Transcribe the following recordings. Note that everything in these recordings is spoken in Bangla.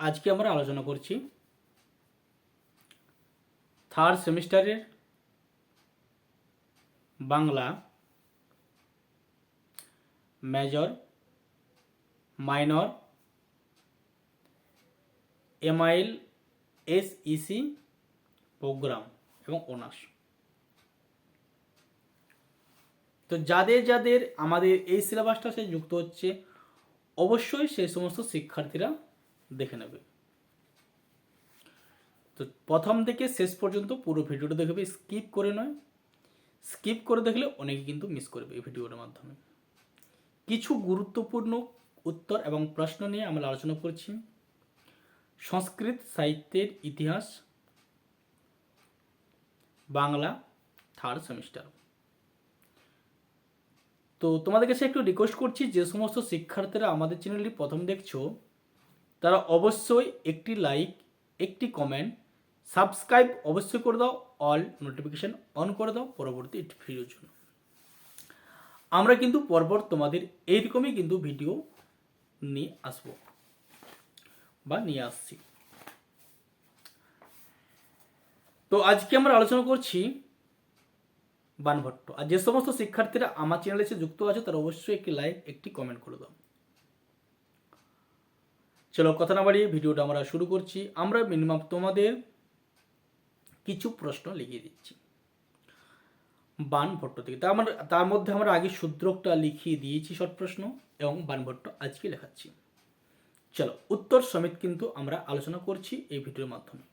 আজকে আমরা আলোচনা করছি থার্ড সেমিস্টারের Bangla major minor MIL SEC program এবং অনার্স তো যাদের যাদের আমাদের এই সিলেবাসটা সে যুক্ত হচ্ছে, অবশ্যই সেই সমস্ত শিক্ষার্থীরা দেখে নেবে। তো প্রথম থেকে শেষ পর্যন্ত পুরো ভিডিওটা দেখবে, স্কিপ করে নয়। স্কিপ করে দেখলে অনেকে কিন্তু মিস করবে এই ভিডিওর মাধ্যমে। কিছু গুরুত্বপূর্ণ উত্তর এবং প্রশ্ন নিয়ে আমরা আলোচনা করছি। সংস্কৃত সাহিত্যের ইতিহাস, বাংলা থার্ড সেমিস্টার। তো তোমাদের কাছে একটু রিকোয়েস্ট করছি, যে সমস্ত শিক্ষার্থীরা আমাদের চ্যানেলটি প্রথম দেখছ তারা অবশ্যই একটি লাইক একটি কমেন্ট সাবস্ক্রাইব অবশ্যই করে দাও অল নোটিফিকেশান অন করে দাও পরবর্তী একটি ভিডিওর জন্য। আমরা কিন্তু পরপর তোমাদের এইরকমই কিন্তু ভিডিও নিয়ে আসব বা নিয়ে আসছি। তো আজকে আমরা আলোচনা করছি বানভট্ট। আর যে সমস্ত শিক্ষার্থীরা আমার চ্যানেলে এসে যুক্ত আছে তারা অবশ্যই একটি লাইক একটি কমেন্ট করে দাও। চলো কথা না বাড়িয়ে ভিডিওটা আমরা শুরু করছি। আমরা মিনিমাম তোমাদের কিছু প্রশ্ন লিখিয়ে দিচ্ছি। বানভট্ট থেকে। তার আমরা তার মধ্যে আমরা আগে শূদ্রকটা লিখিয়ে দিয়েছি শর্ট প্রশ্ন এবং বানভট্ট আজকে লেখাচ্ছি। চলো, উত্তর সমেত কিন্তু আমরা আলোচনা করছি এই ভিডিওর মাধ্যমে।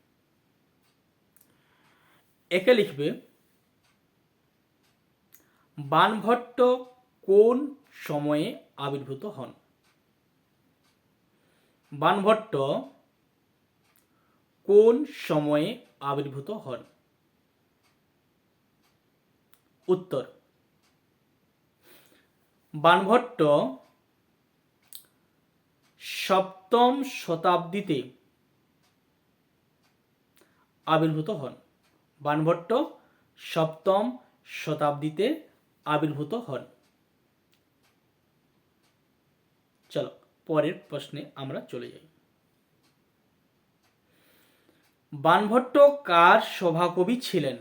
একে লিখবে বানভট্ট কোন সময়ে আবির্ভূত হন? বানভট্ট কোন সময়ে আবির্ভূত হন? উত্তর। বানভট্ট সপ্তম শতাব্দীতে আবির্ভূত হন। বানভট্ট সপ্তম শতাব্দীতে আবির্ভূত হন। চলো। পরের প্রশ্নে আমরা চলে যাই। বানভট্ট কার সভাকবি ছিলেন?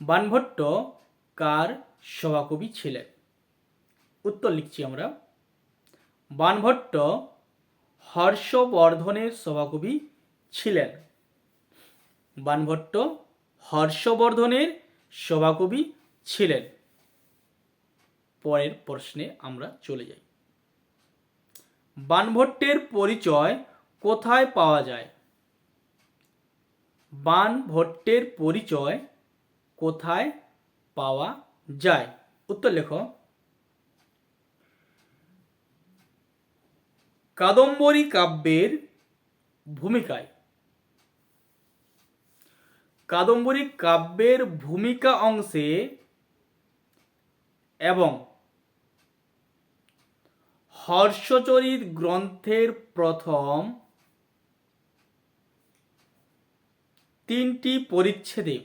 বানভট্ট কার সভাকবি ছিলেন? উত্তর লিখছি আমরা। বানভট্ট হর্ষবর্ধনের সভাকবি ছিলেন। বানভট্ট হর্ষবর্ধনের সভাকবি ছিলেন। পরের প্রশ্নে আমরা চলে যাই। বানভট্টের পরিচয় কোথায় পাওয়া যায়? বানভট্টের পরিচয় কোথায় পাওয়া যায়? উত্তর লেখো। কাদম্বরী কাব্যের ভূমিকায়। কাদম্বরী কাব্যের ভূমিকা অংশে এবং হর্ষচরিত গ্রন্থের প্রথম তিনটি পরিচ্ছেদে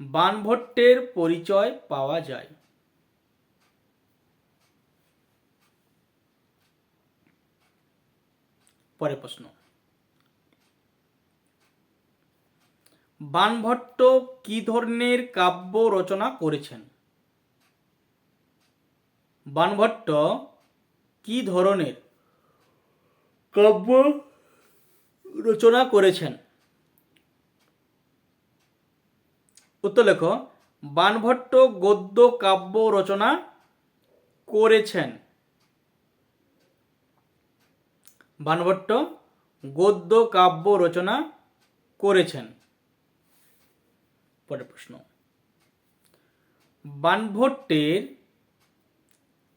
বানভট্টের পরিচয় পাওয়া যায়। পরে প্রশ্ন। বানভট্ট কি ধরনের কাব্য রচনা করেছেন? বানভট্ট কি ধরনের কাব্য রচনা করেছেন? উত্তর লেখো। বানভট্ট গদ্য কাব্য রচনা করেছেন। বানভট্ট গদ্য কাব্য রচনা করেছেন। পরের প্রশ্ন। বানভট্টের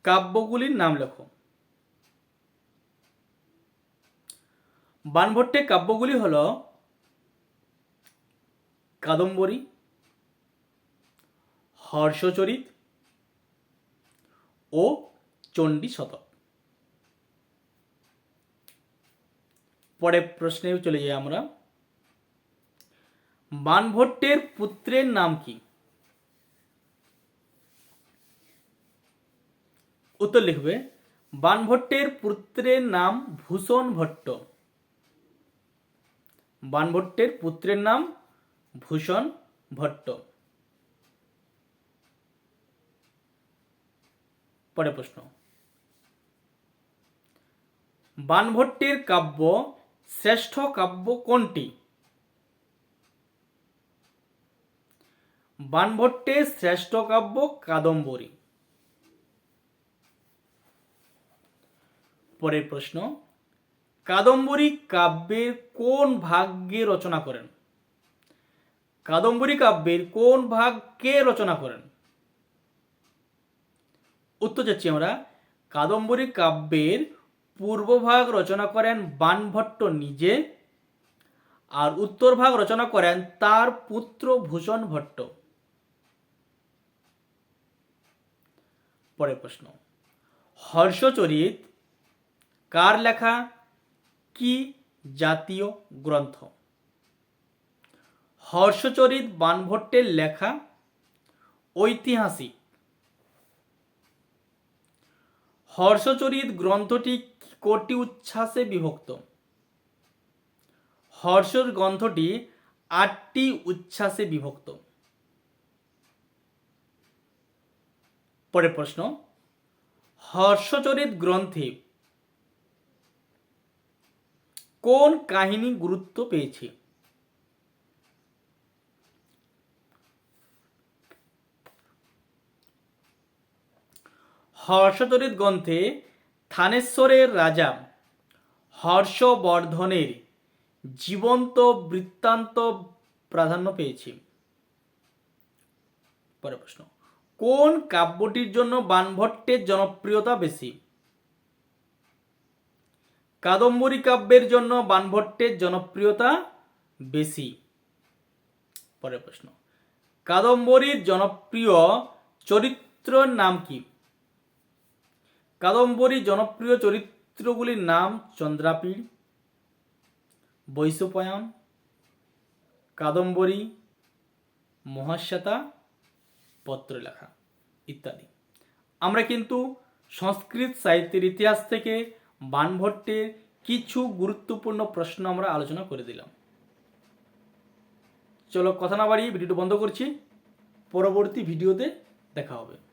কাব্যগুলির নাম লেখো। বানভট্টের কাব্যগুলি হল কাদম্বরী, হর্ষচরিত ও চণ্ডী শতক পরে প্রশ্নে চলে যাই আমরা। বানভট্টের পুত্রের নাম কি? উত্তর লিখবে বানভট্টের পুত্রের নাম ভূষণ ভট্ট। বানভট্টের পুত্রের নাম ভূষণ ভট্ট। পরে প্রশ্ন। বানভট্টের কাব্য, শ্রেষ্ঠ কাব্য কোনটি? বানভট্টের শ্রেষ্ঠ কাব্য কাদম্বরী। পরের প্রশ্ন, কাদম্বরী কাব্যের কোন ভাগ্যে রচনা করেন? কাদম্বরী কাব্যের কোন ভাগ কে রচনা করেন? উত্তর যাচ্ছি আমরা, কাদম্বরী কাব্যের পূর্বভাগ রচনা করেন বানভট্ট নিজে, আর উত্তর ভাগ রচনা করেন তার পুত্র ভূষণ ভট্ট। পরের প্রশ্ন, হর্ষচরিত কার লেখা? কি জাতীয় গ্রন্থ? হর্ষচরিত বানভট্টের লেখা ঐতিহাসিক। হর্ষচরিত গ্রন্থটি কোটি উচ্ছ্বাসে বিভক্ত। হর্ষর গ্রন্থটি আটটি উচ্ছ্বাসে বিভক্ত। পরের প্রশ্ন। হর্ষচরিত গ্রন্থে কোন কাহিনী গুরুত্ব পেয়েছে? হর্ষচরিত গ্রন্থে থানেশ্বরের রাজা হর্ষবর্ধনের জীবন্ত বৃত্তান্ত প্রাধান্য পেয়েছে। পরের প্রশ্ন, কোন কাব্যটির জন্য বানভট্টের জনপ্রিয়তা বেশি? কাদম্বরী কাব্যের জন্য বানভট্টের জনপ্রিয়তা বেশি। পরের প্রশ্ন। কাদম্বরীর জনপ্রিয় চরিত্রের নাম কি? কাদম্বরী জনপ্রিয় চরিত্রগুলির নাম চন্দ্রাপীড় বৈশপায়ন কাদম্বরী, মহাশ্বেতা, পত্রলেখা ইত্যাদি। আমরা কিন্তু সংস্কৃত সাহিত্যের ইতিহাস থেকে বানভট্টের কিছু গুরুত্বপূর্ণ প্রশ্ন আমরা আলোচনা করে দিলাম। চলো কথা না বাড়িয়ে ভিডিওটা বন্ধ করছি। পরবর্তী ভিডিওতে দেখা হবে।